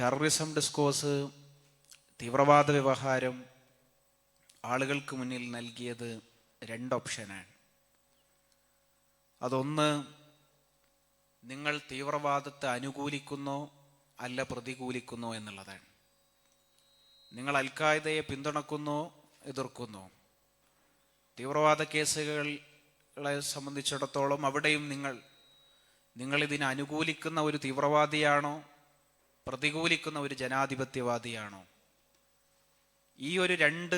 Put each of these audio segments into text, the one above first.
Terrorism discourse തീവ്രവാദ വ്യവഹാരം ആളുകൾക്ക് മുന്നിൽ നൽകിയത് രണ്ട് ഓപ്ഷനാണ് അതൊന്ന് നിങ്ങൾ തീവ്രവാദത്തെ അനുകൂലിക്കുന്നോ അല്ല പ്രതികൂലിക്കുന്നോ എന്നുള്ളതാണ്. നിങ്ങൾ അൽഖായ്ദയെ പിന്തുണക്കുന്നോ എതിർക്കുന്നോ. തീവ്രവാദ കേസുകളെ സംബന്ധിച്ചിടത്തോളം അവിടെയും നിങ്ങൾ അനുകൂലിക്കുന്ന ഒരു തീവ്രവാദിയാണോ പ്രതികൂലിക്കുന്ന ഒരു ജനാധിപത്യവാദിയാണോ? ഈ ഒരു രണ്ട്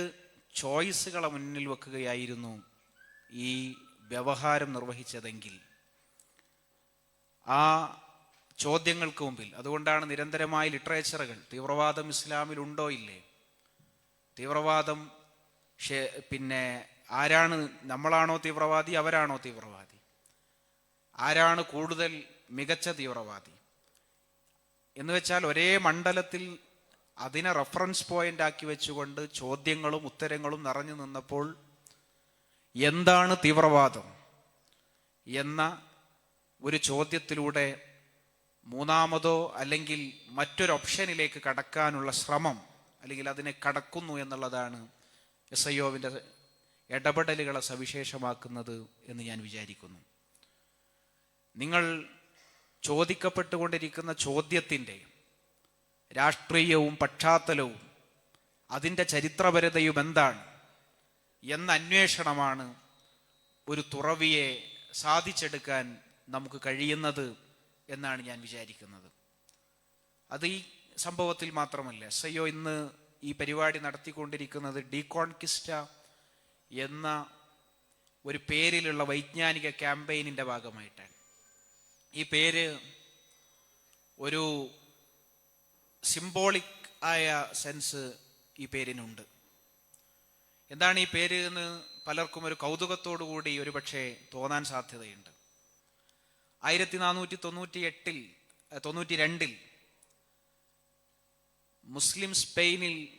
ചോയ്സുകളെ മുന്നിൽ വെക്കുകയായിരുന്നു ഈ വ്യവഹാരം നിർവഹിച്ചതെങ്കിൽ. ആ ചോദ്യങ്ങൾക്ക് മുമ്പിൽ അതുകൊണ്ടാണ് നിരന്തരമായ ലിറ്ററേച്ചറുകൾ തീവ്രവാദം ഇസ്ലാമിൽ ഉണ്ടോ ഇല്ലേ? തീവ്രവാദം പിന്നെ ആരാണ് നമ്മളാണോ തീവ്രവാദി അവരാണോ തീവ്രവാദി? ആരാണ് കൂടുതൽ മികച്ച തീവ്രവാദി? എന്ന് വെച്ചാൽ ഒരേ മണ്ഡലത്തിൽ അതിനെ റെഫറൻസ് പോയിന്റ് ആക്കി വെച്ചുകൊണ്ട് ചോദ്യങ്ങളും ഉത്തരങ്ങളും നിറഞ്ഞു നിന്നപ്പോൾ എന്താണ് തീവ്രവാദം എന്ന ഒരു ചോദ്യത്തിലൂടെ മൂന്നാമതോ അല്ലെങ്കിൽ മറ്റൊരു ഓപ്ഷനിലേക്ക് കടക്കാനുള്ള ശ്രമം അല്ലെങ്കിൽ അതിനെ കടക്കുന്നു എന്നുള്ളതാണ് എസ് ഐ ഒവിന്റെ ഇടപെടലുകളെ സവിശേഷമാക്കുന്നത് എന്ന് ഞാൻ വിചാരിക്കുന്നു. നിങ്ങൾ ചോദിക്കപ്പെട്ടുകൊണ്ടിരിക്കുന്ന ചോദ്യത്തിന്റെ രാഷ്ട്രീയവും പശ്ചാത്തലവും അതിന്റെ ചരിത്രപരതയും എന്താണ് എന്ന അന്വേഷണമാണ് ഒരു തുറവിയെ സാധിച്ചെടുക്കാൻ നമുക്ക് കഴിയുന്നത് എന്നാണ് ഞാൻ വിചാരിക്കുന്നത്. അത് ഈ സംഭവത്തിൽ മാത്രമല്ല എസ് ഐ ഒ ഇന്ന് ഈ പരിപാടി നടത്തിക്കൊണ്ടിരിക്കുന്നത് ഡീകോൺകിസ്റ്റ എന്ന ഒരു പേരിലുള്ള വൈജ്ഞാനിക ക്യാമ്പയിനിന്റെ ഭാഗമായിട്ടാണ്. ഈ പേര് ഒരു സിംബോളിക് ആയ സെൻസ് ഈ പേരിനുണ്ട്. എന്താണ് ഈ പേര് എന്ന് പലർക്കും ഒരു കൗതുകത്തോടു കൂടി ഒരു പക്ഷേ തോന്നാൻ സാധ്യതയുണ്ട്. ആയിരത്തി നാനൂറ്റി തൊണ്ണൂറ്റി എട്ടിൽ തൊണ്ണൂറ്റി രണ്ടിൽ മുസ്ലിം സ്പെയിനിൽ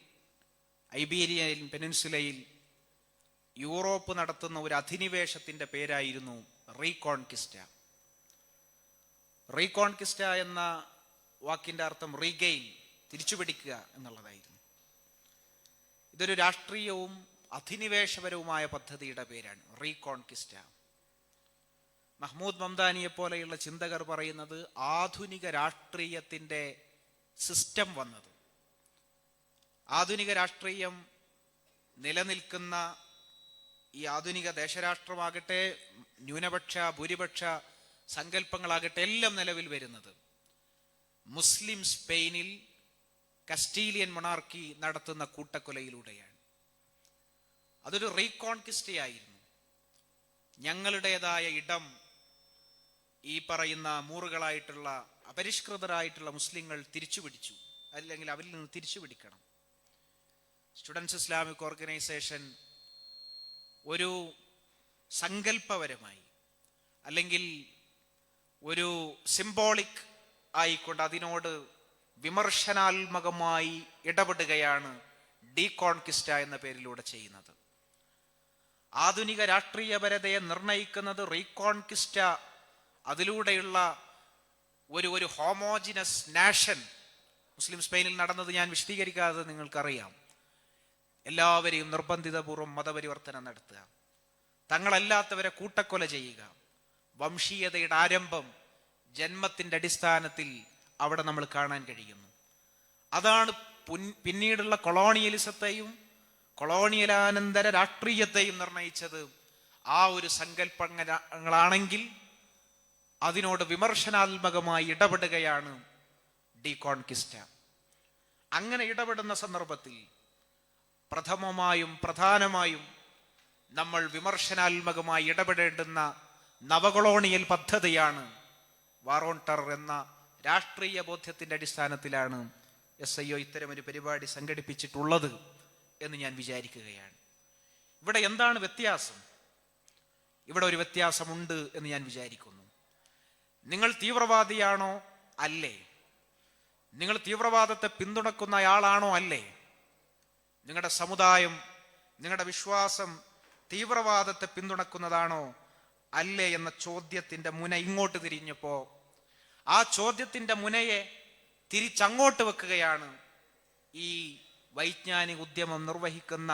ഐബീരിയൻ പെനിൻസുലയിൽ യൂറോപ്പ് നടത്തുന്ന ഒരു അധിനിവേശത്തിന്റെ പേരായിരുന്നു റീകോൺകിസ്റ്റ. റീകോൺകിസ്റ്റ എന്ന വാക്കിന്റെ അർത്ഥം റീഗെയിൻ തിരിച്ചുപിടിക്കുക എന്നുള്ളതായിരുന്നു. ഇതൊരു രാഷ്ട്രീയവും അധിനിവേശപരവുമായ പദ്ധതിയുടെ പേരാണ് റീകോൺകിസ്റ്റ. മഹ്മൂദ് മംദാനിയെ പോലെയുള്ള ചിന്തകർ പറയുന്നത് ആധുനിക രാഷ്ട്രീയത്തിന്റെ സിസ്റ്റം വന്നത്. ആധുനിക രാഷ്ട്രീയം നിലനിൽക്കുന്ന ഈ ആധുനിക ദേശരാഷ്ട്രമാകട്ടെ ന്യൂനപക്ഷ ഭൂരിപക്ഷ സങ്കല്പങ്ങളാകട്ടെ എല്ലാം നിലവിൽ വരുന്നത്. മുസ്ലിം സ്പെയിനിൽ കസ്റ്റീലിയൻ മൊണാർക്കി നടത്തുന്ന കൂട്ടക്കൊലയിലൂടെയാണ്. അതൊരു റീകോൺകിസ്റ്റയായിരുന്നു ഞങ്ങളുടേതായ ഇടം ഈ പറയുന്ന മൂറുകളായിട്ടുള്ള അപരിഷ്കൃതരായിട്ടുള്ള മുസ്ലിങ്ങൾ തിരിച്ചു പിടിച്ചു അല്ലെങ്കിൽ അവരിൽ നിന്ന് തിരിച്ചു പിടിക്കണം സ്റ്റുഡൻസ് ഇസ്ലാമിക് ഓർഗനൈസേഷൻ ഒരു സങ്കല്പപരമായി അല്ലെങ്കിൽ ഒരു സിംബോളിക് ആയിക്കൊണ്ട് അതിനോട് വിമർശനാത്മകമായി ഇടപെടുകയാണ് ഡീകോൺകിസ്റ്റ എന്ന പേരിലൂടെ ചെയ്യുന്നത്. ആധുനിക രാഷ്ട്രീയപരതയെ നിർണയിക്കുന്നത് റീകോൺകിസ്റ്റ അതിലൂടെയുള്ള ഒരു ഒരു ഹോമോജിനസ് നാഷൻ മുസ്ലിം സ്പെയിനിൽ നടന്നത് ഞാൻ വിശദീകരിക്കാതെ നിങ്ങൾക്കറിയാം. എല്ലാവരെയും നിർബന്ധിതപൂർവം മതപരിവർത്തനം നടത്തുക. തങ്ങളല്ലാത്തവരെ കൂട്ടക്കൊല ചെയ്യുക. വംശീയതയുടെ ആരംഭം ജന്മത്തിന്റെ അടിസ്ഥാനത്തിൽ അവിടെ നമ്മൾ കാണാൻ കഴിയുന്നു. അതാണ് പിന്നീടുള്ള കൊളോണിയലിസത്തെയും കൊളോണിയലാനന്തര രാഷ്ട്രീയത്തെയും നിർണയിച്ചത്. ആ ഒരു സങ്കല്പങ്ങളാണെങ്കിൽ അതിനോട് വിമർശനാത്മകമായി ഇടപെടുകയാണ് ഡീകോൺകിസ്റ്റ. അങ്ങനെ ഇടപെടുന്ന സന്ദർഭത്തിൽ പ്രഥമമായും പ്രധാനമായും നമ്മൾ വിമർശനാത്മകമായി ഇടപെടേണ്ടുന്ന നവകൊളോണിയൽ പദ്ധതിയാണ്. വാറോൺ ടെറർ എന്ന രാഷ്ട്രീയ ബോധ്യത്തിന്റെ അടിസ്ഥാനത്തിലാണ് എസ് ഐ ഒ ഇത്തരമൊരു പരിപാടി സംഘടിപ്പിച്ചിട്ടുള്ളത് എന്ന് ഞാൻ വിചാരിക്കുകയാണ്. ഇവിടെ എന്താണ് വ്യത്യാസം? ഇവിടെ ഒരു വ്യത്യാസമുണ്ട് എന്ന് ഞാൻ വിചാരിക്കുന്നു. നിങ്ങൾ തീവ്രവാദിയാണോ? അല്ലേ. നിങ്ങൾ തീവ്രവാദത്തെ പിന്തുണക്കുന്ന ആളാണോ? അല്ലേ. നിങ്ങളുടെ സമുദായം നിങ്ങളുടെ വിശ്വാസം തീവ്രവാദത്തെ പിന്തുണക്കുന്നതാണോ? അല്ലേ എന്ന ചോദ്യത്തിന്റെ മുന ഇങ്ങോട്ട് തിരിഞ്ഞപ്പോ ആ ചോദ്യത്തിന്റെ മുനയെ തിരിച്ചങ്ങോട്ട് വെക്കുകയാണ് ഈ വൈജ്ഞാനിക ഉദ്യമം നിർവഹിക്കുന്ന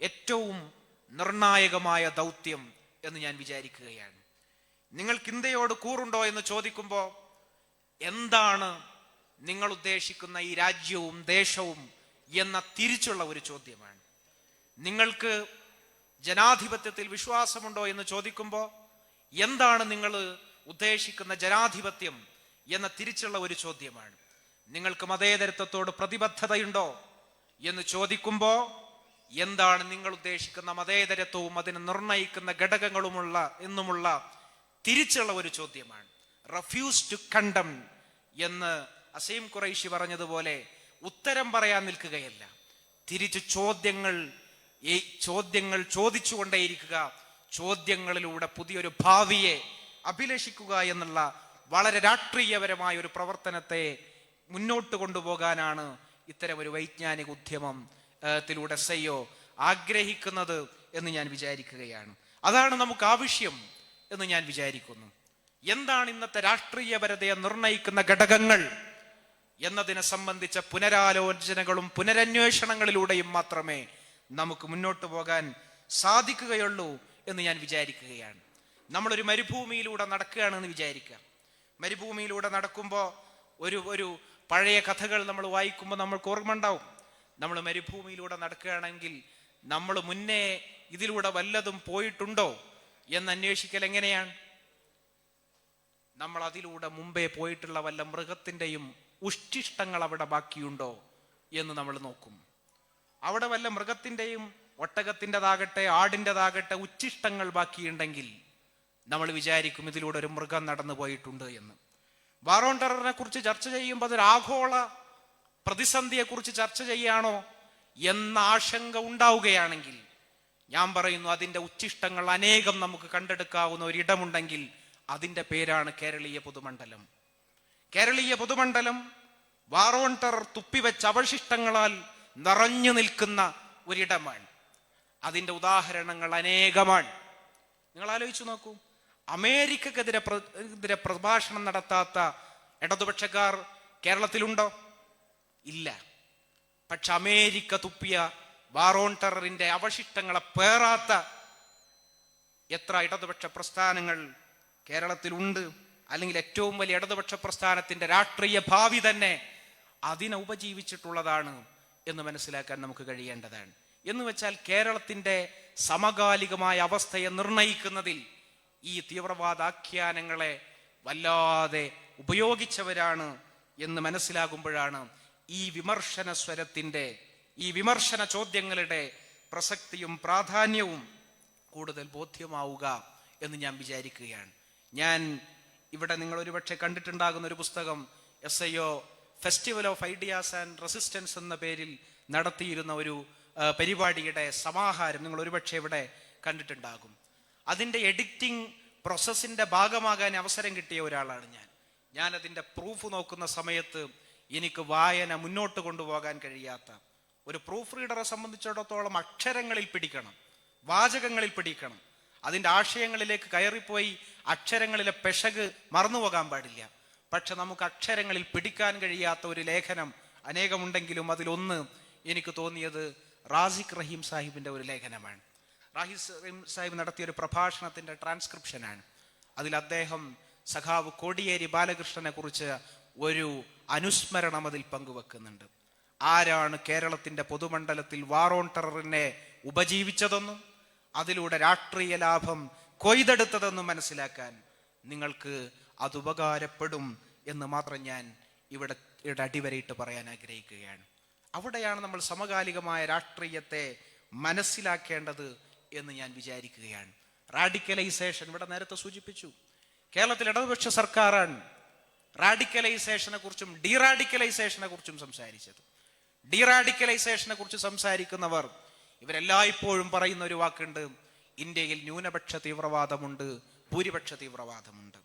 ഏറ്റവും നിർണായകമായ ദൗത്യം എന്ന് ഞാൻ വിചാരിക്കുകയാണ്. നിങ്ങൾക്ക് ഇന്ത്യയോട് കൂറുണ്ടോ എന്ന് ചോദിക്കുമ്പോൾ എന്താണ് നിങ്ങൾ ഉദ്ദേശിക്കുന്ന ഈ രാജ്യവും ദേശവും എന്ന തിരിച്ചുള്ള ഒരു ചോദ്യമാണ്. നിങ്ങൾക്ക് ജനാധിപത്യത്തിൽ വിശ്വാസമുണ്ടോ എന്ന് ചോദിക്കുമ്പോൾ എന്താണ് നിങ്ങൾ ഉദ്ദേശിക്കുന്ന ജനാധിപത്യം എന്ന തിരിച്ചുള്ള ഒരു ചോദ്യമാണ്. നിങ്ങൾക്ക് മതേതരത്വത്തോട് പ്രതിബദ്ധതയുണ്ടോ എന്ന് ചോദിക്കുമ്പോൾ എന്താണ് നിങ്ങൾ ഉദ്ദേശിക്കുന്ന മതേതരത്വവും അതിനെ നിർണയിക്കുന്ന ഘടകങ്ങളുമുള്ള എന്നുമുള്ള തിരിച്ചുള്ള ഒരു ചോദ്യമാണ്. റഫ്യൂസ് ടു കണ്ടം എന്ന് അസീം ഖുറൈഷി പറഞ്ഞതുപോലെ ഉത്തരം പറയാൻ നിൽക്കുകയല്ല. തിരിച്ചു ചോദ്യങ്ങൾ ചോദ്യങ്ങൾ ചോദിച്ചുകൊണ്ടേയിരിക്കുക. ചോദ്യങ്ങളിലൂടെ പുതിയൊരു ഭാവിയെ അഭിലഷിക്കുക എന്നുള്ള വളരെ രാഷ്ട്രീയപരമായ ഒരു പ്രവർത്തനത്തെ മുന്നോട്ട് കൊണ്ടുപോകാനാണ് ഇത്തരം ഒരു വൈജ്ഞാനിക ഉദ്യമം ത്തിലൂടെ സയ്യോ ആഗ്രഹിക്കുന്നത് എന്ന് ഞാൻ വിചാരിക്കുകയാണ്. അതാണ് നമുക്ക് ആവശ്യം എന്ന് ഞാൻ വിചാരിക്കുന്നു. എന്താണ് ഇന്നത്തെ രാഷ്ട്രീയപരതയെ നിർണയിക്കുന്ന ഘടകങ്ങൾ എന്നതിനെ സംബന്ധിച്ച പുനരാലോചനകളും പുനരന്വേഷണങ്ങളിലൂടെയും മാത്രമേ നമുക്ക് മുന്നോട്ട് പോകാൻ സാധിക്കുകയുള്ളൂ എന്ന് ഞാൻ വിചാരിക്കുകയാണ്. നമ്മളൊരു മരുഭൂമിയിലൂടെ നടക്കുകയാണെന്ന് വിചാരിക്കുക. മരുഭൂമിയിലൂടെ നടക്കുമ്പോൾ ഒരു ഒരു പഴയ കഥകൾ നമ്മൾ വായിക്കുമ്പോൾ നമ്മൾക്ക് ഓർമ്മ ഉണ്ടാവും. നമ്മൾ മരുഭൂമിയിലൂടെ നടക്കുകയാണെങ്കിൽ നമ്മൾ മുന്നേ ഇതിലൂടെ വല്ലതും പോയിട്ടുണ്ടോ എന്ന് അന്വേഷിക്കൽ എങ്ങനെയാണ്? നമ്മൾ അതിലൂടെ മുമ്പേ പോയിട്ടുള്ള വല്ല മൃഗത്തിന്റെയും ഉഷ്ടിഷ്ടങ്ങൾ അവിടെ ബാക്കിയുണ്ടോ എന്ന് നമ്മൾ നോക്കും. അവിടെ വല്ല മൃഗത്തിന്റെയും ഒട്ടകത്തിന്റെതാകട്ടെ ആടിന്റെതാകട്ടെ ഉച്ചിഷ്ടങ്ങൾ ബാക്കിയുണ്ടെങ്കിൽ നമ്മൾ വിചാരിക്കും ഇതിലൂടെ ഒരു മൃഗം നടന്നു പോയിട്ടുണ്ട് എന്ന്. വാറോൺ ടെററിനെ കുറിച്ച് ചർച്ച ചെയ്യുമ്പോൾ അതൊരു ആഗോള പ്രതിസന്ധിയെക്കുറിച്ച് ചർച്ച ചെയ്യാണോ എന്ന ആശങ്ക ഉണ്ടാവുകയാണെങ്കിൽ ഞാൻ പറയുന്നു അതിന്റെ ഉച്ചിഷ്ടങ്ങൾ അനേകം നമുക്ക് കണ്ടെടുക്കാവുന്ന ഒരിടമുണ്ടെങ്കിൽ അതിന്റെ പേരാണ് കേരളീയ പൊതുമണ്ഡലം. കേരളീയ പൊതുമണ്ഡലം വാറോൺ ടെറർ തുപ്പിവെച്ച അവശിഷ്ടങ്ങളാൽ നിറഞ്ഞു നിൽക്കുന്ന ഒരിടമാണ്. അതിന്റെ ഉദാഹരണങ്ങൾ അനേകമാണ്. നിങ്ങൾ ആലോചിച്ചു നോക്കൂ. അമേരിക്കക്കെതിരെ എതിരെ പ്രഭാഷണം നടത്താത്ത ഇടതുപക്ഷക്കാർ കേരളത്തിലുണ്ടോ? ഇല്ല. പക്ഷെ അമേരിക്ക തുപ്പിയ വാറോൺ ടെററിന്റെ അവശിഷ്ടങ്ങളെ പേറാത്ത എത്ര ഇടതുപക്ഷ പ്രസ്ഥാനങ്ങൾ കേരളത്തിലുണ്ട് അല്ലെങ്കിൽ ഏറ്റവും വലിയ ഇടതുപക്ഷ പ്രസ്ഥാനത്തിന്റെ രാഷ്ട്രീയ ഭാവി തന്നെ അതിനെ ഉപജീവിച്ചിട്ടുള്ളതാണ് എന്ന് മനസ്സിലാക്കാൻ നമുക്ക് കഴിയേണ്ടതാണ്. എന്ന് വെച്ചാൽ കേരളത്തിന്റെ സമകാലികമായ അവസ്ഥയെ നിർണയിക്കുന്നതിൽ ഈ തീവ്രവാദ ആഖ്യാനങ്ങളെ വല്ലാതെ ഉപയോഗിച്ചവരാണ് എന്ന് മനസ്സിലാകുമ്പോഴാണ് ഈ വിമർശന സ്വരത്തിന്റെ ഈ വിമർശന ചോദ്യങ്ങളുടെ പ്രസക്തിയും പ്രാധാന്യവും കൂടുതൽ ബോധ്യമാവുക എന്ന് ഞാൻ വിചാരിക്കുകയാണ്. ഞാൻ ഇവിടെ നിങ്ങൾ ഒരുപക്ഷെ കണ്ടിട്ടുണ്ടാകുന്ന ഒരു പുസ്തകം S I O festival of ideas and resistance എന്ന പേരിൽ നടത്തിയിരുന്ന ഒരു പരിപാടിയുടെ സമാഹാരം നിങ്ങൾ ഒരുപക്ഷെ ഇവിടെ കണ്ടിട്ടുണ്ടാകും. അതിന്റെ എഡിറ്റിംഗ് പ്രോസസ്സിന്റെ ഭാഗമാകാൻ അവസരം കിട്ടിയ ഒരാളാണ് ഞാൻ. ഞാൻ അതിന്റെ പ്രൂഫ് നോക്കുന്ന സമയത്ത് എനിക്ക് വായന മുന്നോട്ട് കൊണ്ടുപോകാൻ കഴിയാത്ത ഒരു പ്രൂഫ് റീഡറെ സംബന്ധിച്ചിടത്തോളം അക്ഷരങ്ങളിൽ പിടിക്കണം വാചകങ്ങളിൽ പിടിക്കണം. അതിന്റെ ആശയങ്ങളിലേക്ക് കയറിപ്പോയി അക്ഷരങ്ങളിലെ പെശക് മറന്നുപോകാൻ പാടില്ല. പക്ഷെ നമുക്ക് അക്ഷരങ്ങളിൽ പിടിക്കാൻ കഴിയാത്ത ഒരു ലേഖനം അനേകമുണ്ടെങ്കിലും അതിലൊന്ന് എനിക്ക് തോന്നിയത് റാസിഖ് റഹീം സാഹിബിന്റെ ഒരു ലേഖനമാണ്. റാഹിസ് റഹീം സാഹിബ് നടത്തിയ ഒരു പ്രഭാഷണത്തിന്റെ ട്രാൻസ്ക്രിപ്ഷനാണ്. അതിൽ അദ്ദേഹം സഖാവ് കോടിയേരി ബാലകൃഷ്ണനെ കുറിച്ച് ഒരു അനുസ്മരണം അതിൽ പങ്കുവെക്കുന്നുണ്ട്. ആരാണ് കേരളത്തിന്റെ പൊതുമണ്ഡലത്തിൽ വാറോൺ ടെററിനെ ഉപജീവിച്ചതെന്നും അതിലൂടെ രാഷ്ട്രീയ ലാഭം കൊയ്തെടുത്തതെന്നും മനസ്സിലാക്കാൻ നിങ്ങൾക്ക് അത് ഉപകാരപ്പെടും എന്ന് മാത്രം ഞാൻ ഇവിടെ ഇവിടെ അടിവരയിട്ട് പറയാൻ ആഗ്രഹിക്കുകയാണ്. അവിടെയാണ് നമ്മൾ സമകാലികമായ രാഷ്ട്രീയത്തെ മനസ്സിലാക്കേണ്ടത് എന്ന് ഞാൻ വിചാരിക്കുകയാണ്. റാഡിക്കലൈസേഷൻ ഇവിടെ നേരത്തെ സൂചിപ്പിച്ചു. കേരളത്തിൽ ഇടതുപക്ഷ സർക്കാരാണ് റാഡിക്കലൈസേഷനെ കുറിച്ചും ഡീറാഡിക്കലൈസേഷനെ കുറിച്ചും സംസാരിച്ചത്. ഡീറാഡിക്കലൈസേഷനെ കുറിച്ച് സംസാരിക്കുന്നവർ ഇവരെല്ലായ്പ്പോഴും പറയുന്ന ഒരു വാക്കുണ്ട് ഇന്ത്യയിൽ ന്യൂനപക്ഷ തീവ്രവാദമുണ്ട് ഭൂരിപക്ഷ തീവ്രവാദമുണ്ട്.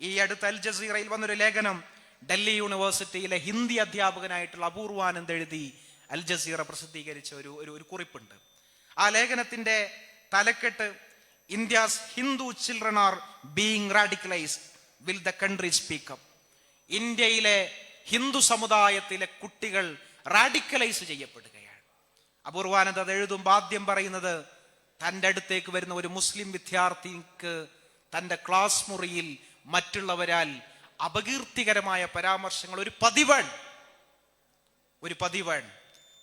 ഈ അടുത്ത അൽ ജസീറയിൽ വന്നൊരു ലേഖനം ഡൽഹി യൂണിവേഴ്സിറ്റിയിലെ ഹിന്ദി അധ്യാപകനായിട്ടുള്ള അപൂർവാനന്ദ് എഴുതി അൽ ജസീറ പ്രസിദ്ധീകരിച്ച ഒരു ഒരു ഒരു കുറിപ്പുണ്ട്. ആ ലേഖനത്തിന്റെ തലക്കെട്ട് India's Hindu children are being radicalised will the country speak up ഇന്ത്യയിലെ ഹിന്ദു സമുദായത്തിലെ കുട്ടികൾ റാഡിക്കലൈസ് ചെയ്യപ്പെടുകയാണ്. അപൂർവാനന്ദ് അത് എഴുതും ആദ്യം പറയുന്നത് തന്റെ അടുത്തേക്ക് വരുന്ന ഒരു മുസ്ലിം വിദ്യാർത്ഥിക്ക് തന്റെ ക്ലാസ് മുറിയിൽ മറ്റുള്ളവരാൽ അപകീർത്തികരമായ പരാമർശങ്ങൾ ഒരു പതിവാണ് ഒരു പതിവാണ്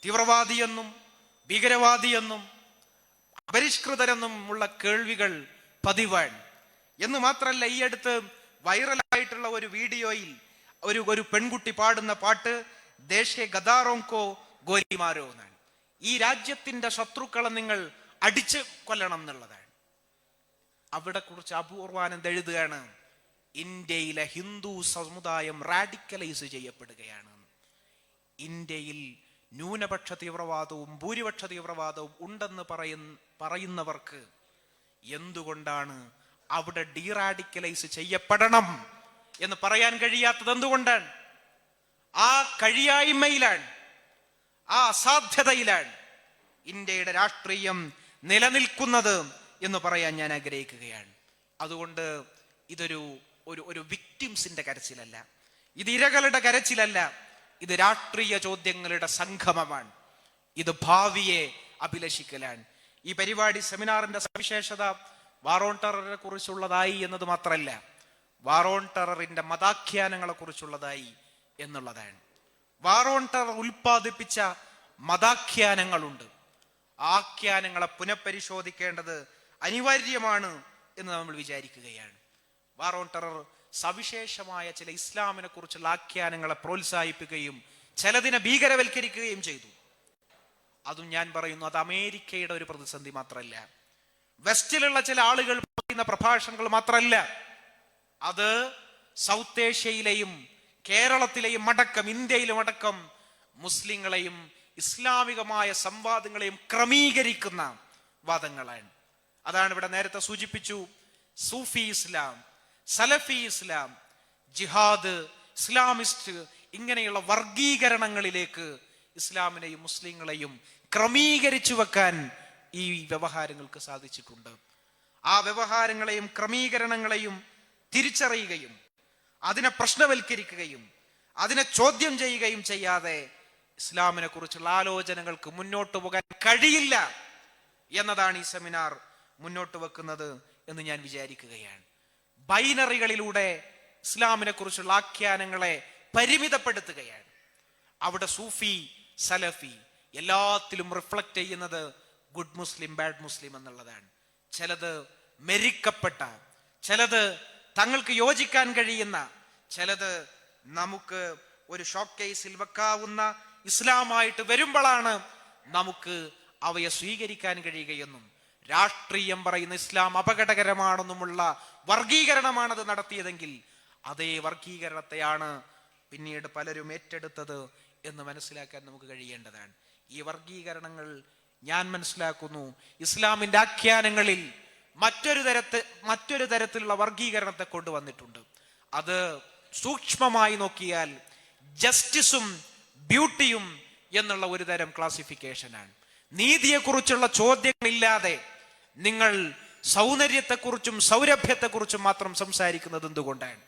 തീവ്രവാദിയെന്നും ഭീകരവാദിയെന്നും അപരിഷ്കൃതരെന്നും ഉള്ള കേൾവികൾ പതിവാണ് എന്ന് മാത്രമല്ല ഈ അടുത്ത് വൈറലായിട്ടുള്ള ഒരു വീഡിയോയിൽ ഒരു ഒരു പെൺകുട്ടി പാടുന്ന പാട്ട് ദേശേ ഗദാറോങ്കോ ഗോലിമാരോ എന്നാണ്. ഈ രാജ്യത്തിന്റെ ശത്രുക്കളെ നിങ്ങൾ അടിച്ച് കൊല്ലണം എന്നുള്ളതാണ്. അവിടെ കുറിച്ച് അപൂർവാനന്ദ എഴുതുകയാണ് ഇന്ത്യയിലെ ഹിന്ദു സമുദായം റാഡിക്കലൈസ് ചെയ്യപ്പെടുകയാണ്. ഇന്ത്യയിൽ ന്യൂനപക്ഷ തീവ്രവാദവും ഭൂരിപക്ഷ തീവ്രവാദവും ഉണ്ടെന്ന് പറയുന്ന പറയുന്നവർക്ക് എന്തുകൊണ്ടാണ് അവിടെ ഡീറാഡിക്കലൈസ് ചെയ്യപ്പെടണം എന്ന് പറയാൻ കഴിയാത്തത് എന്തുകൊണ്ടാണ്? ആ കഴിയായ്മയിലാണ് ആ അസാധ്യതയിലാണ് ഇന്ത്യയുടെ രാഷ്ട്രീയം നിലനിൽക്കുന്നത് എന്ന് പറയാൻ ഞാൻ ആഗ്രഹിക്കുകയാണ്. അതുകൊണ്ട് ഇതൊരു ഒരു ഒരു വിക്ടിംസിന്റെ കരച്ചിലല്ല. ഇത് ഇരകളുടെ കരച്ചിലല്ല. ഇത് രാഷ്ട്രീയ ചോദ്യങ്ങളുടെ സംഗമമാണ്. ഇത് ഭാവിയെ അഭിലഷിക്കലാണ്. ഈ പരിപാടി സെമിനാറിന്റെ സവിശേഷത വാറോൺ ടെററിനെ കുറിച്ചുള്ളതായി എന്നത് മാത്രമല്ല വാറോൺ ടെററിന്റെ മതാഖ്യാനങ്ങളെ കുറിച്ചുള്ളതായി എന്നുള്ളതാണ്. വാറോൺ ടെറർ ഉൽപ്പാദിപ്പിച്ച മതാഖ്യാനങ്ങളുണ്ട്. ആഖ്യാനങ്ങളെ പുനഃപരിശോധിക്കേണ്ടത് അനിവാര്യമാണ് എന്ന് നമ്മൾ വിചാരിക്കുകയാണ്. വാറോൺ ടെറർ സവിശേഷമായ ചില ഇസ്ലാമിനെ കുറിച്ചുള്ള ആഖ്യാനങ്ങളെ പ്രോത്സാഹിപ്പിക്കുകയും ചിലതിനെ ഭീകരവൽക്കരിക്കുകയും ചെയ്തു. അതും ഞാൻ പറയുന്നു അത് അമേരിക്കയുടെ ഒരു പ്രതിസന്ധി മാത്രമല്ല. വെസ്റ്റിലുള്ള ചില ആളുകൾ പറയുന്ന പ്രഭാഷണങ്ങൾ മാത്രമല്ല. അത് സൗത്ത് ഏഷ്യയിലെയും കേരളത്തിലെയും അടക്കം ഇന്ത്യയിലും അടക്കം മുസ്ലിങ്ങളെയും ഇസ്ലാമികമായ സംവാദങ്ങളെയും ക്രമീകരിക്കുന്ന വാദങ്ങളാണ്. അതാണ് ഇവിടെ നേരത്തെ സൂചിപ്പിച്ചു സൂഫി ഇസ്ലാം. സലഫി ഇസ്ലാം ജിഹാദ് ഇസ്ലാമിസ്റ്റ് ഇങ്ങനെയുള്ള വർഗീകരണങ്ങളിലേക്ക് ഇസ്ലാമിനെയും മുസ്ലിങ്ങളെയും ക്രമീകരിച്ചു വെക്കാൻ ഈ വ്യവഹാരങ്ങൾക്ക് സാധിച്ചിട്ടുണ്ട്. ആ വ്യവഹാരങ്ങളെയും ക്രമീകരണങ്ങളെയും തിരിച്ചറിയുകയും അതിനെ പ്രശ്നവൽക്കരിക്കുകയും അതിനെ ചോദ്യം ചെയ്യുകയും ചെയ്യാതെ ഇസ്ലാമിനെ കുറിച്ചുള്ള ആലോചനകൾക്ക് മുന്നോട്ട് പോകാൻ കഴിയില്ല എന്നതാണ് ഈ സെമിനാർ മുന്നോട്ട് വെക്കുന്നത് എന്ന് ഞാൻ വിചാരിക്കുകയാണ്. ബൈനറികളിലൂടെ ഇസ്ലാമിനെ കുറിച്ചുള്ള ആഖ്യാനങ്ങളെ പരിമിതപ്പെടുത്തുകയാണ്. അവിടെ സൂഫി സലഫി എല്ലാത്തിലും റിഫ്ലക്ട് ചെയ്യുന്നത് ഗുഡ് മുസ്ലിം ബാഡ് മുസ്ലിം എന്നുള്ളതാണ്. ചിലത് മെരിക്കപ്പെട്ട ചിലത് തങ്ങൾക്ക് യോജിക്കാൻ കഴിയുന്ന ചിലത് നമുക്ക് ഒരു ഷോക്ക് കേസിൽ വെക്കാവുന്ന ഇസ്ലാമായിട്ട് വരുമ്പോഴാണ് നമുക്ക് അവയെ സ്വീകരിക്കാൻ കഴിയുകയെന്നും രാഷ്ട്രീയം പറയുന്ന ഇസ്ലാം അപകടകരമാണെന്നുമുള്ള വർഗീകരണമാണത് നടത്തിയതെങ്കിൽ അതേ വർഗീകരണത്തെയാണ് പിന്നീട് പലരും ഏറ്റെടുത്തത് എന്ന് മനസ്സിലാക്കാൻ നമുക്ക് കഴിയേണ്ടതാണ്. ഈ വർഗീകരണങ്ങൾ ഞാൻ മനസ്സിലാക്കുന്നു. ഇസ്ലാമിന്റെ ആഖ്യാനങ്ങളിൽ മറ്റൊരു തരത്തെ മറ്റൊരു തരത്തിലുള്ള വർഗീകരണത്തെ കൊണ്ടുവന്നിട്ടുണ്ട്. അത് സൂക്ഷ്മമായി നോക്കിയാൽ ജസ്റ്റിസും ബ്യൂട്ടിയും എന്നുള്ള ഒരു തരം ക്ലാസിഫിക്കേഷനാണ്. നീതിയെക്കുറിച്ചുള്ള ചോദ്യങ്ങളില്ലാതെ നിങ്ങൾ സൗന്ദര്യത്തെക്കുറിച്ചും സൗരഭ്യത്തെക്കുറിച്ചും മാത്രം സംസാരിക്കുന്നത് എന്തുകൊണ്ടാണ്?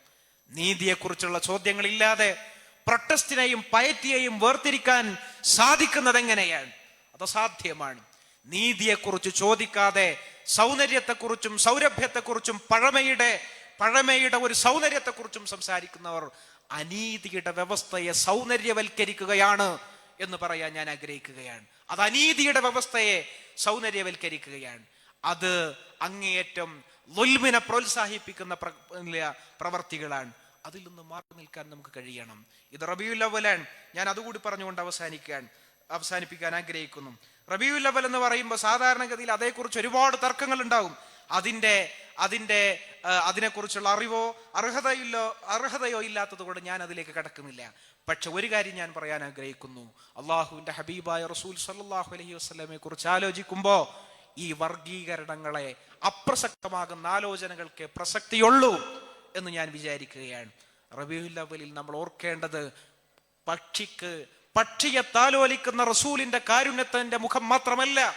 നീതിയെക്കുറിച്ചുള്ള ചോദ്യങ്ങളില്ലാതെ പ്രൊട്ടസ്റ്റിനെയും പയറ്റിയെയും വേർതിരിക്കാൻ സാധിക്കുന്നത് എങ്ങനെയാണ് അത് അസാധ്യമാണ്. നീതിയെക്കുറിച്ച് ചോദിക്കാതെ സൗന്ദര്യത്തെക്കുറിച്ചും സൗരഭ്യത്തെക്കുറിച്ചും പഴമയുടെ പഴമയുടെ ഒരു സൗന്ദര്യത്തെക്കുറിച്ചും സംസാരിക്കുന്നവർ അനീതിയുടെ വ്യവസ്ഥയെ സൗന്ദര്യവൽക്കരിക്കുകയാണ് എന്ന് പറയാൻ ഞാൻ ആഗ്രഹിക്കുകയാണ്. അത് അനീതിയുടെ വ്യവസ്ഥയെ സൗന്ദര്യവൽക്കരിക്കുകയാണ്. അത് അങ്ങേയറ്റം ലൊൽമിനെ പ്രോത്സാഹിപ്പിക്കുന്ന പ്ര- പ്രവർത്തികളാണ്. അതിൽ നിന്ന് മാറി നിൽക്കാൻ നമുക്ക് കഴിയണം. ഇത് റബിയുൽ അവലാണ് ഞാൻ അതുകൂടി പറഞ്ഞുകൊണ്ട് അവസാനിക്കാൻ അവസാനിപ്പിക്കാൻ ആഗ്രഹിക്കുന്നു. റബിയുൽ അവൽ എന്ന് പറയുമ്പോൾ സാധാരണഗതിയിൽ അതേക്കുറിച്ച് ഒരുപാട് തർക്കങ്ങൾ ഉണ്ടാവും അതിന്റെ അതിന്റെ അതിനെക്കുറിച്ചുള്ള അറിവോ അർഹതയില്ലോ അർഹതയോ ഇല്ലാത്തത് കൊണ്ട് ഞാൻ അതിലേക്ക് കടക്കുന്നില്ല. പക്ഷെ ഒരു കാര്യം ഞാൻ പറയാൻ ആഗ്രഹിക്കുന്നു. അള്ളാഹുവിന്റെ ഹബീബായ റസൂൽ സല്ലാഹു അലഹി വസ്ലമെ കുറിച്ച് ആലോചിക്കുമ്പോൾ ഈ വർഗീകരണങ്ങളെ അപ്രസക്തമാകുന്ന ആലോചനകൾക്ക് പ്രസക്തിയുള്ളൂ എന്ന് ഞാൻ വിചാരിക്കുകയാണ്. റബിയുൽ അവലിൽ നമ്മൾ ഓർക്കേണ്ടത് പക്ഷിക്ക് പക്ഷിയെ താലോലിക്കുന്ന റസൂലിന്റെ കാരുണ്യത്തിന്റെ മുഖം മാത്രമല്ല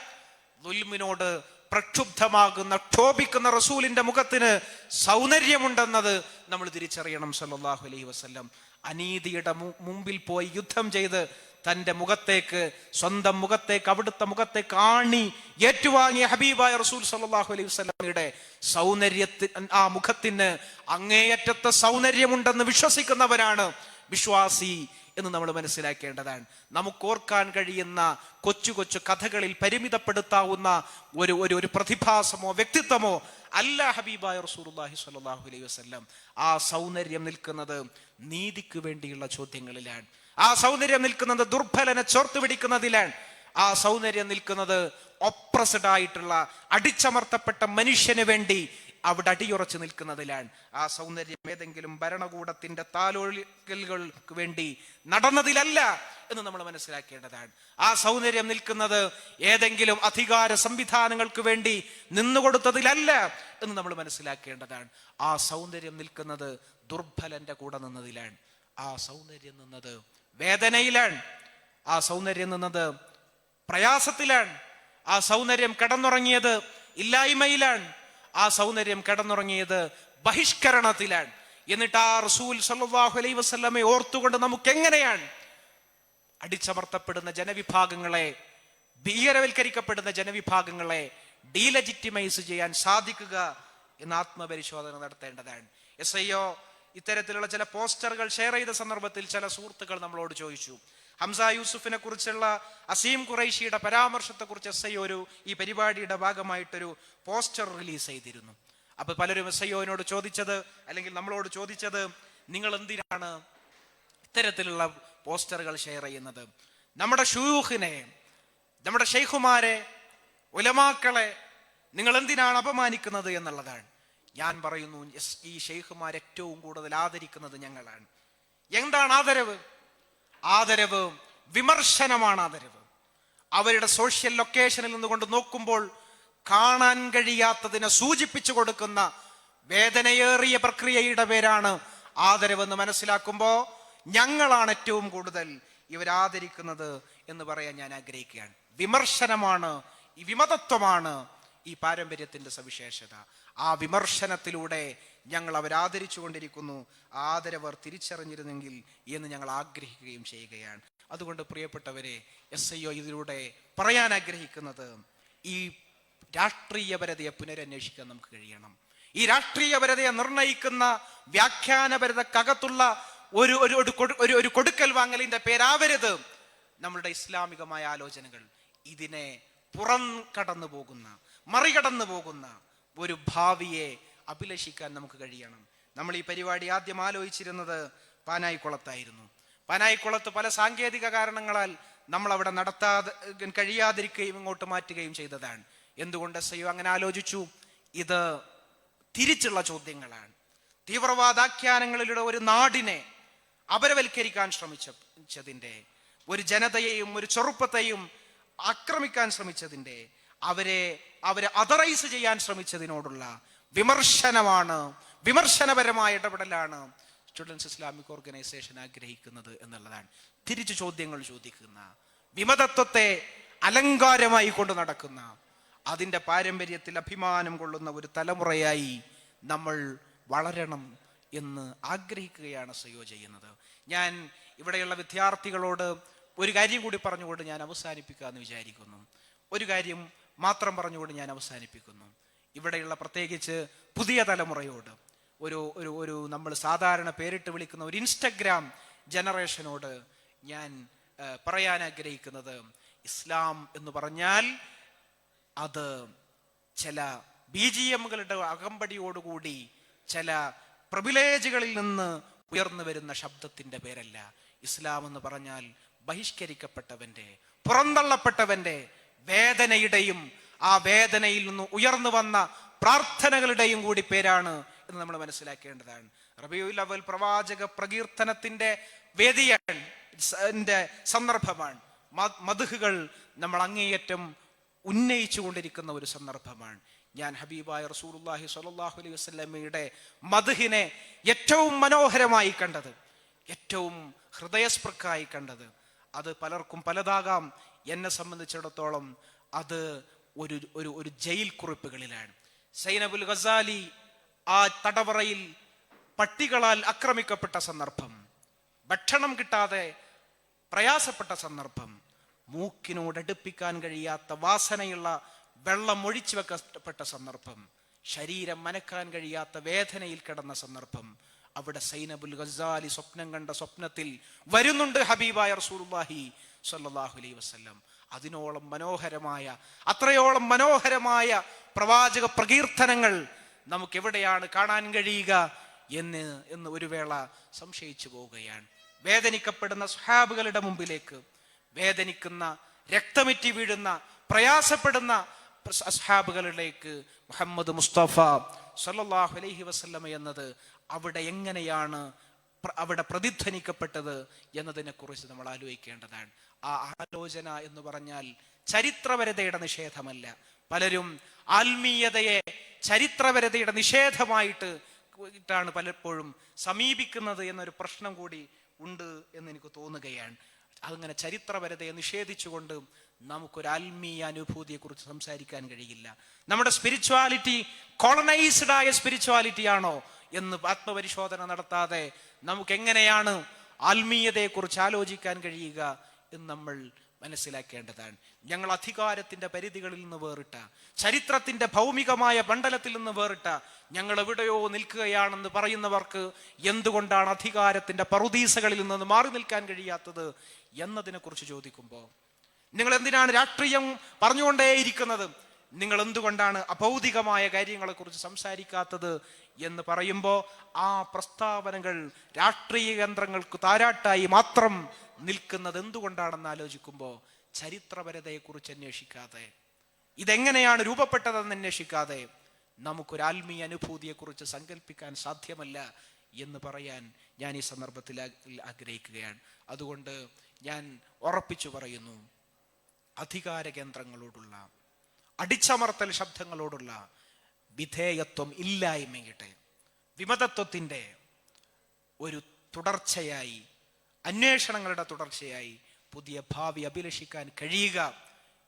ദുൽമിനോട് പ്രക്ഷുബ്ധമാകുന്ന ക്ഷോഭിക്കുന്ന റസൂലിന്റെ മുഖത്തിന് സൗന്ദര്യമുണ്ടെന്നത് നമ്മൾ തിരിച്ചറിയണം സല്ലാഹു അലൈഹി വസല്ലം. അനീതിയുടെ മുമ്പിൽ പോയി യുദ്ധം ചെയ്ത് തന്റെ മുഖത്തേക്ക് സ്വന്തം മുഖത്തേക്ക് അവിടുത്തെ മുഖത്തെ കാണി ഏറ്റുവാങ്ങിയ ഹബീബായ റസൂൽ സല്ലാഹു അലൈഹി വസല്ലമയുടെ സൗന്ദര്യത്തിന് ആ മുഖത്തിന് അങ്ങേയറ്റത്തെ സൗന്ദര്യമുണ്ടെന്ന് വിശ്വസിക്കുന്നവരാണ് വിശ്വാസി എന്ന് നമ്മൾ മനസ്സിലാക്കേണ്ടതാണ്. നമുക്ക് ഓർക്കാൻ കഴിയുന്ന കൊച്ചു കൊച്ചു കഥകളിൽ പരിമിതപ്പെടുത്താവുന്ന ഒരു ഒരു ഒരു പ്രതിഭാസമോ വ്യക്തിത്വമോ അല്ല ഹബീബായ റസൂലുള്ളാഹി സ്വല്ലാഹു അലൈഹി വസല്ലം. ആ സൗന്ദര്യം നിൽക്കുന്നത് നീതിക്ക് വേണ്ടിയുള്ള ചോദ്യങ്ങളിലാണ്. ആ സൗന്ദര്യം നിൽക്കുന്നത് ദുർബലനെ ചോർത്ത് പിടിക്കുന്നതിലാണ്. ആ സൗന്ദര്യം നിൽക്കുന്നത് ഒപ്രസ്ഡ് ആയിട്ടുള്ള അടിച്ചമർത്തപ്പെട്ട മനുഷ്യന് വേണ്ടി അവിടെ അടിയുറച്ചു നിൽക്കുന്നതിലാണ്. ആ സൗന്ദര്യം ഏതെങ്കിലും ഭരണകൂടത്തിന്റെ താലോലുകൾക്ക് വേണ്ടി നടന്നതിലല്ല എന്ന് നമ്മൾ മനസ്സിലാക്കേണ്ടതാണ്. ആ സൗന്ദര്യം നിൽക്കുന്നത് ഏതെങ്കിലും അധികാര സംവിധാനങ്ങൾക്ക് വേണ്ടി നിന്നുകൊടുത്തതിലല്ല എന്ന് നമ്മൾ മനസ്സിലാക്കേണ്ടതാണ്. ആ സൗന്ദര്യം നിൽക്കുന്നത് ദുർബലന്റെ കൂടെ നിന്നതിലാണ്. ആ സൗന്ദര്യം നിന്നത് വേദനയിലാണ്. ആ സൗന്ദര്യം നിന്നത് പ്രയാസത്തിലാണ്. ആ സൗന്ദര്യം കിടന്നുറങ്ങിയത് ഇല്ലായ്മയിലാണ്. ആ സൗന്ദര്യം കിടന്നുറങ്ങിയത് ബഹിഷ്കരണത്തിലാണ്. എന്നിട്ട് ആ റസൂൽ സല്ലല്ലാഹു അലൈഹി വസ്ലമെ ഓർത്തുകൊണ്ട് നമുക്ക് എങ്ങനെയാണ് അടിച്ചമർത്തപ്പെടുന്ന ജനവിഭാഗങ്ങളെ ഭീകരവൽക്കരിക്കപ്പെടുന്ന ജനവിഭാഗങ്ങളെ ഡീലജിറ്റിമൈസ് ചെയ്യാൻ സാധിക്കുക എന്ന ആത്മപരിശോധന നടത്തേണ്ടതാണ്. എസ് ഐ ഇത്തരത്തിലുള്ള ചില പോസ്റ്ററുകൾ ഷെയർ ചെയ്ത സന്ദർഭത്തിൽ ചില സുഹൃത്തുക്കൾ നമ്മളോട് ചോദിച്ചു. ഹംസ യൂസുഫിനെ കുറിച്ചുള്ള അസീം ഖുറൈഷിയുടെ പരാമർശത്തെക്കുറിച്ച് എസ് ഐ ഒരു ഈ പരിപാടിയുടെ ഭാഗമായിട്ടൊരു പോസ്റ്റർ റിലീസ് ചെയ്തിരുന്നു. അപ്പൊ പലരും എസ് ഐ ഒനോട് ചോദിച്ചത് അല്ലെങ്കിൽ നമ്മളോട് ചോദിച്ചത് നിങ്ങൾ എന്തിനാണ് ഇത്തരത്തിലുള്ള പോസ്റ്ററുകൾ ഷെയർ ചെയ്യുന്നത്? നമ്മുടെ ഷൂഹിനെ നമ്മുടെ ഷെയ്ഖുമാരെ ഉലമാക്കളെ നിങ്ങൾ എന്തിനാണ് അപമാനിക്കുന്നത് എന്നുള്ളതാണ്. ഞാൻ പറയുന്നു "യെസ്, ഈ ഷെയ്ഖുമാർ ഏറ്റവും കൂടുതൽ ആദരിക്കുന്നത് ഞങ്ങളാണ്. എന്താണ് ആദരവ്? ആദരവ് വിമർശനമാണ് ആദരവ്. അവരുടെ സോഷ്യൽ ലൊക്കേഷനിൽ നിന്നുകൊണ്ട് നോക്കുമ്പോൾ കാണാൻ കഴിയാത്തതിനെ സൂചിപ്പിച്ചു കൊടുക്കുന്ന വേദനയേറിയ പ്രക്രിയയുടെ പേരാണ് ആദരവെന്ന് മനസ്സിലാക്കുമ്പോൾ ഞങ്ങളാണ് ഏറ്റവും കൂടുതൽ ഇവരാദരിക്കുന്നത് എന്ന് പറയാൻ ഞാൻ ആഗ്രഹിക്കുകയാണ്. വിമർശനമാണ് ഈ വിമതത്വമാണ് ഈ പാരമ്പര്യത്തിന്റെ സവിശേഷത. ആ വിമർശനത്തിലൂടെ ഞങ്ങൾ അവരാദരിച്ചു കൊണ്ടിരിക്കുന്നു ആദരവർ തിരിച്ചറിഞ്ഞിരുന്നെങ്കിൽ എന്ന് ഞങ്ങൾ ആഗ്രഹിക്കുകയും ചെയ്യുകയാണ്. അതുകൊണ്ട് പ്രിയപ്പെട്ടവരെ എസ് ഐ ഒ ഇതിലൂടെ പറയാൻ ആഗ്രഹിക്കുന്നത് ഈ രാഷ്ട്രീയപരതയെ പുനരന്വേഷിക്കാൻ നമുക്ക് കഴിയണം. ഈ രാഷ്ട്രീയപരതയെ നിർണയിക്കുന്ന വ്യാഖ്യാനപരതക്കകത്തുള്ള ഒരു ഒരു ഒരു കൊടുക്കൽ വാങ്ങലിന്റെ പേരാവരുത് നമ്മളുടെ ഇസ്ലാമികമായ ആലോചനകൾ. ഇതിനെ പുറം കടന്നു പോകുന്ന മറികടന്നു പോകുന്ന ഒരു ഭാവിയെ അഭിലഷിക്കാൻ നമുക്ക് കഴിയണം. നമ്മൾ ഈ പരിപാടി ആദ്യം ആലോചിച്ചിരുന്നത് പാനായിക്കുളത്തായിരുന്നു. പാനായിക്കുളത്ത് പല സാങ്കേതിക കാരണങ്ങളാൽ നമ്മൾ അവിടെ നടത്താതെ കഴിയാതിരിക്കുകയും ഇങ്ങോട്ട് മാറ്റുകയും ചെയ്തതാണ്. എന്തുകൊണ്ട് സയ്യോ അങ്ങനെ ആലോചിച്ചു. ഇത് തിരിച്ചുള്ള ചോദ്യങ്ങളാണ്. തീവ്രവാദാഖ്യാനങ്ങളിലൂടെ ഒരു നാടിനെ അപരവൽക്കരിക്കാൻ ശ്രമിച്ചതിന്റെ ഒരു ജനതയെയും ഒരു ചെറുപ്പത്തെയും ആക്രമിക്കാൻ ശ്രമിച്ചതിന്റെ അവരെ അവരെ അതറൈസ് ചെയ്യാൻ ശ്രമിച്ചതിനോടുള്ള വിമർശനമാണ് വിമർശനപരമായ ഇടപെടലാണ് സ്റ്റുഡൻസ് ഇസ്ലാമിക് ഓർഗനൈസേഷൻ ആഗ്രഹിക്കുന്നത് എന്നുള്ളതാണ്. തിരിച്ചു ചോദ്യങ്ങൾ ചോദിക്കുന്ന വിമതത്വത്തെ അലങ്കാരമായി കൊണ്ട് നടക്കുന്ന അതിന്റെ പാരമ്പര്യത്തിൽ അഭിമാനം കൊള്ളുന്ന ഒരു തലമുറയായി നമ്മൾ വളരണം എന്ന് ആഗ്രഹിക്കുകയാണ് സയോ ചെയ്യുന്നത്. ഞാൻ ഇവിടെയുള്ള വിദ്യാർത്ഥികളോട് ഒരു കാര്യം കൂടി പറഞ്ഞുകൊണ്ട് ഞാൻ അവസാനിപ്പിക്കാമെന്ന് വിചാരിക്കുന്നു. ഒരു കാര്യം മാത്രം പറഞ്ഞുകൊണ്ട് ഞാൻ അവസാനിപ്പിക്കുന്നു. ഇവിടെയുള്ള പ്രത്യേകിച്ച് പുതിയ തലമുറയോട് ഒരു ഒരു ഒരു നമ്മൾ സാധാരണ പേരിട്ട് വിളിക്കുന്ന ഒരു ഇൻസ്റ്റഗ്രാം ജനറേഷനോട് ഞാൻ പറയാൻ ആഗ്രഹിക്കുന്നത് ഇസ്ലാം എന്ന് പറഞ്ഞാൽ അത് ചില ബി ജി എമ്മുകളുടെ അകമ്പടിയോടുകൂടി ചില പ്രിവിലേജുകളിൽ നിന്ന് ഉയർന്നു വരുന്ന ശബ്ദത്തിന്റെ പേരല്ല. ഇസ്ലാം എന്ന് പറഞ്ഞാൽ ബഹിഷ്കരിക്കപ്പെട്ടവന്റെ പുറന്തള്ളപ്പെട്ടവന്റെ വേദനയുടെയും ആ വേദനയിൽ നിന്ന് ഉയർന്നു വന്ന പ്രാർത്ഥനകളുടെയും കൂടി പേരാണ് എന്ന് നമ്മൾ മനസ്സിലാക്കേണ്ടതാണ്. റബിയുൽ അവൽ പ്രവാചക പ്രകീർത്തനത്തിന്റെ വേദിയാണ് സന്ദർഭമാണ്. മധുഹുകൾ നമ്മൾ അങ്ങേയറ്റം ഉന്നയിച്ചു കൊണ്ടിരിക്കുന്ന ഒരു സന്ദർഭമാണ്. ഞാൻ ഹബീബായ റസൂലുള്ളാഹി സലാഹു അലൈഹി വസ്ലമിയുടെ മധുഹിനെ ഏറ്റവും മനോഹരമായി കണ്ടത് ഏറ്റവും ഹൃദയസ്പൃക്കായി കണ്ടത്. അത് പലർക്കും പലതാകാം എന്നെ സംബന്ധിച്ചിടത്തോളം അത് ഒരു ഒരു ഒരു ജയിൽ കുറിപ്പുകളിലാണ് സൈനബുൽ ഗസാലി ആ തടവറയിൽ പട്ടികളാൽ ആക്രമിക്കപ്പെട്ട സന്ദർഭം ഭക്ഷണം കിട്ടാതെ പ്രയാസപ്പെട്ട സന്ദർഭം മൂക്കിനോട് അടുപ്പിക്കാൻ കഴിയാത്ത വാസനയുള്ള വെള്ളം ഒഴിച്ചു വെക്കപ്പെട്ട സന്ദർഭം ശരീരം മനക്കാൻ കഴിയാത്ത വേദനയിൽ കിടന്ന സന്ദർഭം അവിടെ സൈനബുൽ ഗസാലി സ്വപ്നം കണ്ട സ്വപ്നത്തിൽ വരുന്നുണ്ട് ഹബീബായ റസൂലുള്ളാഹി സ്വല്ലല്ലാഹു അലൈഹി വസല്ലം. അതിനോളം മനോഹരമായ അത്രയോളം മനോഹരമായ പ്രവാചക പ്രകീർത്തനങ്ങൾ നമുക്ക് എവിടെയാണ് കാണാൻ കഴിയുക എന്ന് എന്ന് ഒരു വേള സംശയിച്ചു പോവുകയാണ്. വേദനിക്കപ്പെടുന്ന സ്വഹാബുകളുടെ മുമ്പിലേക്ക് വേദനിക്കുന്ന രക്തമിറ്റി വീഴുന്ന പ്രയാസപ്പെടുന്ന അസ്ഹാബുകളിലേക്ക് മുഹമ്മദ് മുസ്തഫ സല്ലാഹു അലൈഹി വസ്ലമ എന്നത് അവിടെ എങ്ങനെയാണ് അവിടെ പ്രതിധ്വനിക്കപ്പെട്ടത് എന്നതിനെ കുറിച്ച് നമ്മൾ ആലോചിക്കേണ്ടതാണ്. ആ ആലോചന എന്ന് പറഞ്ഞാൽ ചരിത്രപരതയുടെ നിഷേധമല്ല. പലരും ആത്മീയതയെ ചരിത്രപരതയുടെ നിഷേധമായിട്ട് ാണ് പലപ്പോഴും സമീപിക്കുന്നത് എന്നൊരു പ്രശ്നം കൂടി ഉണ്ട് എന്ന് എനിക്ക് തോന്നുകയാണ്. അങ്ങനെ ചരിത്രപരതയെ നിഷേധിച്ചുകൊണ്ട് നമുക്കൊരു ആത്മീയ അനുഭൂതിയെക്കുറിച്ച് സംസാരിക്കാൻ കഴിയില്ല. നമ്മുടെ സ്പിരിച്വാലിറ്റി കോളനൈസ്ഡ് ആയ സ്പിരിച്വാലിറ്റി ആണോ എന്ന് ആത്മപരിശോധന നടത്താതെ നമുക്ക് എങ്ങനെയാണ് ആത്മീയതയെക്കുറിച്ച് ആലോചിക്കാൻ കഴിയുക എന്ന് നമ്മൾ മനസ്സിലാക്കേണ്ടതാണ്. ഞങ്ങൾ അധികാരത്തിന്റെ പരിധികളിൽ നിന്ന് വേറിട്ട ചരിത്രത്തിന്റെ ഭൗമികമായ മണ്ഡലത്തിൽ നിന്ന് വേറിട്ട ഞങ്ങൾ എവിടെയോ നിൽക്കുകയാണെന്ന് പറയുന്നവർക്ക് എന്തുകൊണ്ടാണ് അധികാരത്തിന്റെ പറുദീസകളിൽ നിന്ന് മാറി നിൽക്കാൻ കഴിയാത്തത് എന്നതിനെ കുറിച്ച് ചോദിക്കുമ്പോൾ നിങ്ങൾ എന്തിനാണ് രാഷ്ട്രീയം പറഞ്ഞുകൊണ്ടേയിരിക്കുന്നത്? നിങ്ങൾ എന്തുകൊണ്ടാണ് അഭൗതികമായ കാര്യങ്ങളെക്കുറിച്ച് സംസാരിക്കാത്തത് എന്ന് പറയുമ്പോൾ ആ പ്രസ്താവനകൾ രാഷ്ട്രീയ കേന്ദ്രങ്ങൾക്ക് താരാട്ടായി മാത്രം നിൽക്കുന്നത് എന്തുകൊണ്ടാണെന്ന് ആലോചിക്കുമ്പോൾ ചരിത്രപരതയെക്കുറിച്ച് അന്വേഷിക്കാതെ ഇതെങ്ങനെയാണ് രൂപപ്പെട്ടതെന്ന് അന്വേഷിക്കാതെ നമുക്കൊരു ആത്മീയ അനുഭൂതിയെക്കുറിച്ച് സങ്കല്പിക്കാൻ സാധ്യമല്ല എന്ന് പറയാൻ ഞാൻ ഈ സന്ദർഭത്തിൽ ആഗ്- ആഗ്രഹിക്കുകയാണ്. അതുകൊണ്ട് ഞാൻ ഉറപ്പിച്ചു പറയുന്നു അധികാര കേന്ദ്രങ്ങളോടുള്ള അടിച്ചമർത്തൽ ശബ്ദങ്ങളോടുള്ള വിധേയത്വം ഇല്ലായ്മയുടെ വിമതത്വത്തിന്റെ ഒരു തുടർച്ചയായി അന്വേഷണങ്ങളുടെ തുടർച്ചയായി പുതിയ ഭാവി അഭിലഷിക്കാൻ കഴിയുക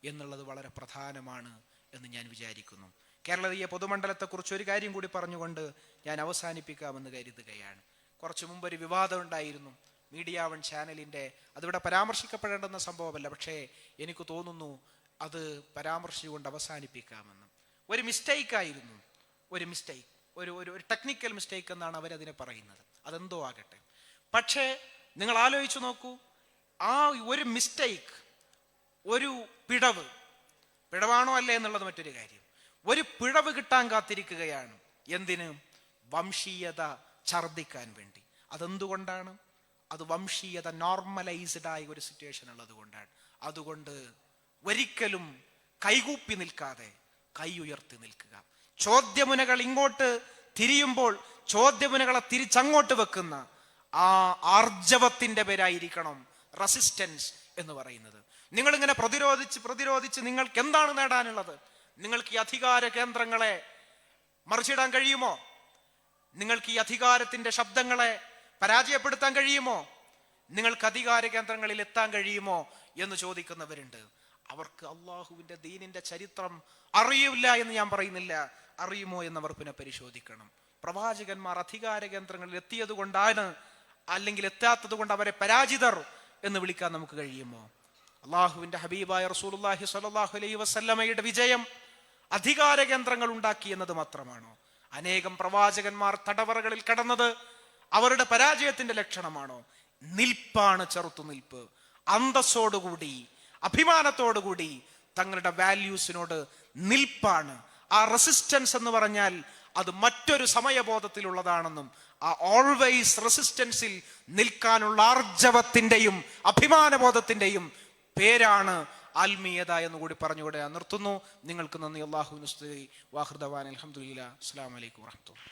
എന്നുള്ളത് വളരെ പ്രധാനമാണ് എന്ന് ഞാൻ വിചാരിക്കുന്നു. കേരളീയ പൊതുമണ്ഡലത്തെക്കുറിച്ച് ഒരു കാര്യം കൂടി പറഞ്ഞുകൊണ്ട് ഞാൻ അവസാനിപ്പിക്കാമെന്ന് കരുതുകയാണ്. കുറച്ചു മുമ്പ് ഒരു വിവാദം ഉണ്ടായിരുന്നു. മീഡിയ വൺ ചാനലിന്റെ അതിവിടെ പരാമർശിക്കപ്പെടേണ്ടുന്ന സംഭവമല്ല പക്ഷേ എനിക്ക് തോന്നുന്നു അത് പരാമർശിച്ചുകൊണ്ട് അവസാനിപ്പിക്കാമെന്ന്. ഒരു മിസ്റ്റേക്ക് ആയിരുന്നു. ഒരു മിസ്റ്റേക്ക് ഒരു ഒരു ഒരു ടെക്നിക്കൽ മിസ്റ്റേക്ക് എന്നാണ് അവരതിനെ പറയുന്നത്. അതെന്തോ ആകട്ടെ. പക്ഷേ നിങ്ങൾ ആലോചിച്ചു നോക്കൂ. ആ ഒരു മിസ്റ്റേക്ക് ഒരു പിഴവ് പിഴവാണോ അല്ലേ എന്നുള്ളത് മറ്റൊരു കാര്യം. ഒരു പിഴവ് കിട്ടാൻ കാത്തിരിക്കുകയാണ്. എന്തിന്? വംശീയത ഛർദിക്കാൻ വേണ്ടി. അതെന്തുകൊണ്ടാണ്? അത് വംശീയത നോർമലൈസ്ഡ് ആയ ഒരു സിറ്റുവേഷൻ ഉള്ളത് കൊണ്ടാണ് അതുകൊണ്ട് ഒരിക്കലും കൈകൂപ്പി നിൽക്കാതെ കൈ ഉയർത്തി നിൽക്കുക. ചോദ്യമുനകൾ ഇങ്ങോട്ട് തിരിയുമ്പോൾ ചോദ്യമുനകളെ തിരിച്ചങ്ങോട്ട് വെക്കുന്ന ആ ആർജവത്തിന്റെ പേരായിരിക്കണം റെസിസ്റ്റൻസ് എന്ന് പറയുന്നത്. നിങ്ങൾ ഇങ്ങനെ പ്രതിരോധിച്ച് പ്രതിരോധിച്ച് നിങ്ങൾക്ക് എന്താണ് നേടാനുള്ളത്? നിങ്ങൾക്ക് ഈ അധികാര കേന്ദ്രങ്ങളെ മറിച്ചിടാൻ കഴിയുമോ? നിങ്ങൾക്ക് ഈ അധികാരത്തിന്റെ ശബ്ദങ്ങളെ പരാജയപ്പെടുത്താൻ കഴിയുമോ? നിങ്ങൾക്ക് അധികാര കേന്ദ്രങ്ങളിൽ എത്താൻ കഴിയുമോ എന്ന് ചോദിക്കുന്നവരുണ്ട്. അവർക്ക് അള്ളാഹുവിന്റെ ദീനിന്റെ ചരിത്രം അറിയില്ല എന്ന് ഞാൻ പറയുന്നില്ല. അറിയുമോ എന്നവർ പിന്നെ പരിശോധിക്കണം. പ്രവാചകന്മാർ അധികാര കേന്ദ്രങ്ങളിൽ എത്തിയത് കൊണ്ടാണ് അല്ലെങ്കിൽ എത്താത്തത് കൊണ്ട് അവരെ പരാജിതർ എന്ന് വിളിക്കാൻ നമുക്ക് കഴിയുമോ? അള്ളാഹുവിന്റെ ഹബീബായ റസൂലുള്ളാഹി സ്വല്ലല്ലാഹു അലൈഹി വസല്ലമയുടെ വിജയം അധികാര കേന്ദ്രങ്ങൾ ഉണ്ടാക്കി എന്നത് മാത്രമാണോ? അനേകം പ്രവാചകന്മാർ തടവറകളിൽ കടന്നത് അവരുടെ പരാജയത്തിന്റെ ലക്ഷണമാണോ? നിൽപ്പാണ് ചെറുത്തുനിൽപ്പ്. അന്തസ്സോടുകൂടി അഭിമാനത്തോടുകൂടി തങ്ങളുടെ വാല്യൂസിനോട് നിൽപ്പാണ്. ആ റെസിസ്റ്റൻസ് എന്ന് പറഞ്ഞാൽ അത് മറ്റൊരു സമയബോധത്തിലുള്ളതാണെന്നും ആ ഓൾവേസ് റെസിസ്റ്റൻസിൽ നിൽക്കാനുള്ള ആർജവത്തിന്റെയും അഭിമാനബോധത്തിന്റെയും പേരാണ് ആത്മീയത എന്ന് കൂടി പറഞ്ഞുകൂടെ നിർത്തുന്നു. നിങ്ങൾക്ക് നന്ദി. അള്ളാഹു വാഹൃദവാൻ അലഹമുല്ല അസ്സാം വലൈക്കും വാഹമത്തുള്ള